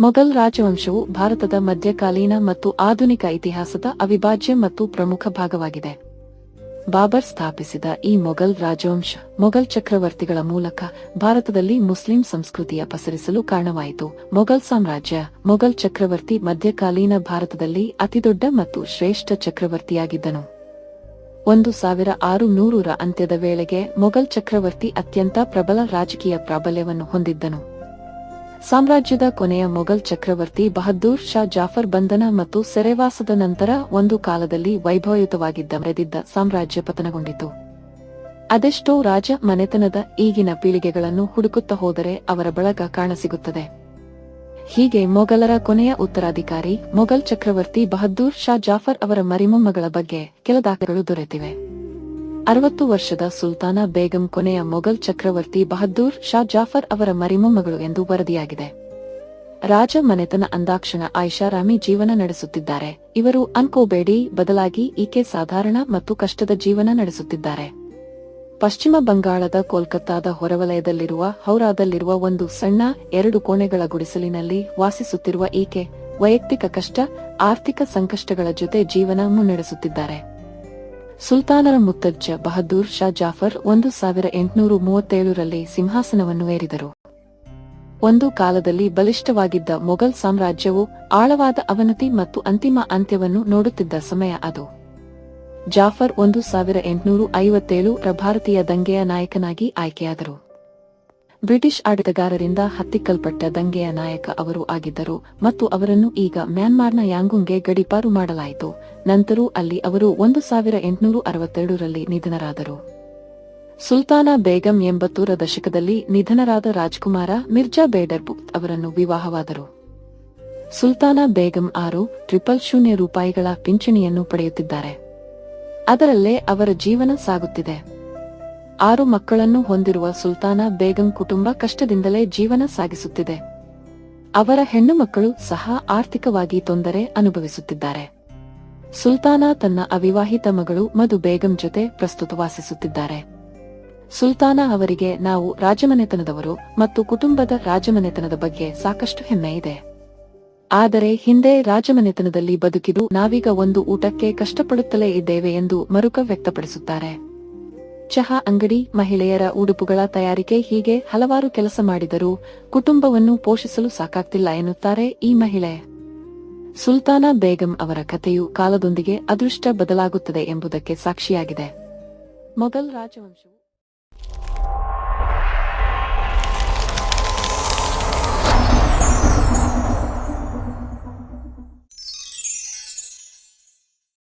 ಮೊಘಲ್ ರಾಜವಂಶವು ಭಾರತದ ಮಧ್ಯಕಾಲೀನ ಮತ್ತು ಆಧುನಿಕ ಇತಿಹಾಸದ ಅವಿಭಾಜ್ಯ ಮತ್ತು ಪ್ರಮುಖ ಭಾಗವಾಗಿದೆ. ಬಾಬರ್ ಸ್ಥಾಪಿಸಿದ ಈ ಮೊಘಲ್ ರಾಜವಂಶ, ಮೊಘಲ್ ಚಕ್ರವರ್ತಿಗಳ ಮೂಲಕ ಭಾರತದಲ್ಲಿ ಮುಸ್ಲಿಂ ಸಂಸ್ಕೃತಿಯ ಪಸರಿಸಲು ಕಾರಣವಾಯಿತು. ಮೊಘಲ್ ಸಾಮ್ರಾಜ್ಯ, ಮೊಘಲ್ ಚಕ್ರವರ್ತಿ ಮಧ್ಯಕಾಲೀನ ಭಾರತದಲ್ಲಿ ಅತಿದೊಡ್ಡ ಮತ್ತು ಶ್ರೇಷ್ಠ ಚಕ್ರವರ್ತಿಯಾಗಿದ್ದನು. ಒಂದು ಸಾವಿರ ಆರು ನೂರರ ಅಂತ್ಯದ ವೇಳೆಗೆ ಮೊಘಲ್ ಚಕ್ರವರ್ತಿ ಅತ್ಯಂತ ಪ್ರಬಲ ರಾಜಕೀಯ ಪ್ರಾಬಲ್ಯವನ್ನು ಹೊಂದಿದ್ದನು. ಸಾಮ್ರಾಜ್ಯದ ಕೊನೆಯ ಮೊಘಲ್ ಚಕ್ರವರ್ತಿ ಬಹದ್ದೂರ್ ಶಾ ಜಾಫರ್ ಬಂಧನ ಮತ್ತು ಸೆರೆವಾಸದ ನಂತರ ಒಂದು ಕಾಲದಲ್ಲಿ ವೈಭವಯುತವಾಗಿದ್ದ ಮರೆದಿದ್ದ ಸಾಮ್ರಾಜ್ಯ ಪತನಗೊಂಡಿತು. ಅದೆಷ್ಟೋ ರಾಜ ಮನೆತನದ ಈಗಿನ ಪೀಳಿಗೆಗಳನ್ನು ಹುಡುಕುತ್ತಾ ಹೋದರೆ ಅವರ ಬಳಗ ಕಾಣಸಿಗುತ್ತದೆ. ಹೀಗೆ ಮೊಘಲರ ಕೊನೆಯ ಉತ್ತರಾಧಿಕಾರಿ ಮೊಘಲ್ ಚಕ್ರವರ್ತಿ ಬಹದ್ದೂರ್ ಶಾ ಜಾಫರ್ ಅವರ ಮರಿಮೊಮ್ಮಗಳ ಬಗ್ಗೆ ಕೆಲ ದಾಖಲೆಗಳು ದೊರೆತಿವೆ. ಅರವತ್ತು ವರ್ಷದ ಸುಲ್ತಾನ ಬೇಗಂ ಕೊನೆಯ ಮೊಘಲ್ ಚಕ್ರವರ್ತಿ ಬಹದ್ದೂರ್ ಶಾ ಜಾಫರ್ ಅವರ ಮರಿಮೊಮ್ಮಗಳು ಎಂದು ವರದಿಯಾಗಿದೆ. ರಾಜ ಮನೆತನ ಅಂದಾಕ್ಷಣ ಆಯಿಷಾರಾಮಿ ಜೀವನ ನಡೆಸುತ್ತಿದ್ದಾರೆ. ಇವರು ಅನ್ಕೋಬೇಡಿ, ಬದಲಾಗಿ ಈಕೆ ಸಾಧಾರಣ ಮತ್ತು ಕಷ್ಟದ ಜೀವನ ನಡೆಸುತ್ತಿದ್ದಾರೆ. ಪಶ್ಚಿಮ ಬಂಗಾಳದ ಕೋಲ್ಕತ್ತಾದ ಹೊರವಲಯದಲ್ಲಿರುವ ಹೌರಾದಲ್ಲಿರುವ ಒಂದು ಸಣ್ಣ, ಎರಡು ಕೋಣೆಗಳ ಗುಡಿಸಲಿನಲ್ಲಿ ವಾಸಿಸುತ್ತಿರುವ ಈಕೆ ವೈಯಕ್ತಿಕ ಕಷ್ಟ, ಆರ್ಥಿಕ ಸಂಕಷ್ಟಗಳ ಜೊತೆ ಜೀವನ ಮುನ್ನಡೆಸುತ್ತಿದ್ದಾರೆ. ಸುಲ್ತಾನರ ಮುತ್ತಜ್ಜ ಬಹದ್ದೂರ್ ಶಾ ಜಾಫರ್ ಒಂದು ಸಾವಿರ ಎಂಟುನೂರು ಮೂವತ್ತೇಳರಲ್ಲಿ ಸಿಂಹಾಸನವನ್ನು ಏರಿದರು. ಒಂದು ಕಾಲದಲ್ಲಿ ಬಲಿಷ್ಠವಾಗಿದ್ದ ಮೊಘಲ್ ಸಾಮ್ರಾಜ್ಯವು ಆಳವಾದ ಅವನತಿ ಮತ್ತು ಅಂತಿಮ ಅಂತ್ಯವನ್ನು ನೋಡುತ್ತಿದ್ದ ಸಮಯ ಅದು. ಜಾಫರ್ ಒಂದು ಸಾವಿರ ಎಂಟುನೂರು ಐವತ್ತೇಳು ರ ಭಾರತೀಯ ದಂಗೆಯ ನಾಯಕನಾಗಿ ಆಯ್ಕೆಯಾದರು. ಬ್ರಿಟಿಷ್ ಆಡಳಿತಗಾರರಿಂದ ಹತ್ತಿಕ್ಕಲ್ಪಟ್ಟ ದಂಗೆಯ ನಾಯಕ ಅವರು ಆಗಿದ್ದರು ಮತ್ತು ಅವರನ್ನು ಈಗ ಮ್ಯಾನ್ಮಾರ್ನ ಯಾಂಗುಂಗ್ಗೆ ಗಡಿಪಾರು ಮಾಡಲಾಯಿತು. ನಂತರ ಅಲ್ಲಿ ಅವರು ಒಂದು ಸಾವಿರ ಎಂಟುನೂರು ಅರವತ್ತೆರಡರಲ್ಲಿ ನಿಧನರಾದರು. ಸುಲ್ತಾನ ಬೇಗಂ ಎಂಬತ್ತೂರ ದಶಕದಲ್ಲಿ ನಿಧನರಾದ ರಾಜ್ಕುಮಾರ ಮಿರ್ಜಾ ಬೇಡರ್ ಬುಕ್ತ್ ಅವರನ್ನು ವಿವಾಹವಾದರು. ಸುಲ್ತಾನ ಬೇಗಂ ಆರು ಟ್ರಿಪಲ್ ಶೂನ್ಯ ರೂಪಾಯಿಗಳ ಪಿಂಚಣಿಯನ್ನು ಪಡೆಯುತ್ತಿದ್ದಾರೆ. ಅದರಲ್ಲೇ ಅವರ ಜೀವನ ಸಾಗುತ್ತಿದೆ. ಆರು ಮಕ್ಕಳನ್ನು ಹೊಂದಿರುವ ಸುಲ್ತಾನ ಬೇಗಂ ಕುಟುಂಬ ಕಷ್ಟದಿಂದಲೇ ಜೀವನ ಸಾಗಿಸುತ್ತಿದೆ. ಅವರ ಹೆಣ್ಣು ಮಕ್ಕಳು ಸಹ ಆರ್ಥಿಕವಾಗಿ ತೊಂದರೆ ಅನುಭವಿಸುತ್ತಿದ್ದಾರೆ. ಸುಲ್ತಾನ ತನ್ನ ಅವಿವಾಹಿತ ಮಗಳು ಮಧು ಬೇಗಂ ಜೊತೆ ಪ್ರಸ್ತುತ ವಾಸಿಸುತ್ತಿದ್ದಾರೆ. ಸುಲ್ತಾನ ಅವರಿಗೆ ನಾವು ರಾಜಮನೆತನದವರು ಮತ್ತು ಕುಟುಂಬದ ರಾಜಮನೆತನದ ಬಗ್ಗೆ ಸಾಕಷ್ಟು ಹೆಮ್ಮೆ ಇದೆ. ಆದರೆ ಹಿಂದೆ ರಾಜಮನೆತನದಲ್ಲಿ ಬದುಕಿದು ನಾವೀಗ ಒಂದು ಊಟಕ್ಕೆ ಕಷ್ಟಪಡುತ್ತಲೇ ಇದ್ದೇವೆ ಎಂದು ಮರುಕ ವ್ಯಕ್ತಪಡಿಸುತ್ತಾರೆ. ಚಹಾ ಅಂಗಡಿ ಮಹಿಳೆಯರ ಉಡುಪುಗಳ ತಯಾರಿಕೆ ಹೀಗೆ ಹಲವಾರು ಕೆಲಸ ಮಾಡಿದರೂ ಕುಟುಂಬವನ್ನು ಪೋಷಿಸಲು ಸಾಕಾಗ್ತಿಲ್ಲ ಎನ್ನುತ್ತಾರೆ ಈ ಮಹಿಳೆ. ಸುಲ್ತಾನಾ ಬೇಗಂ ಅವರ ಕಥೆಯು ಕಾಲದೊಂದಿಗೆ ಅದೃಷ್ಟ ಬದಲಾಗುತ್ತದೆ ಎಂಬುದಕ್ಕೆ ಸಾಕ್ಷಿಯಾಗಿದೆ. ಮೊಘಲ್ ರಾಜವಂಶವು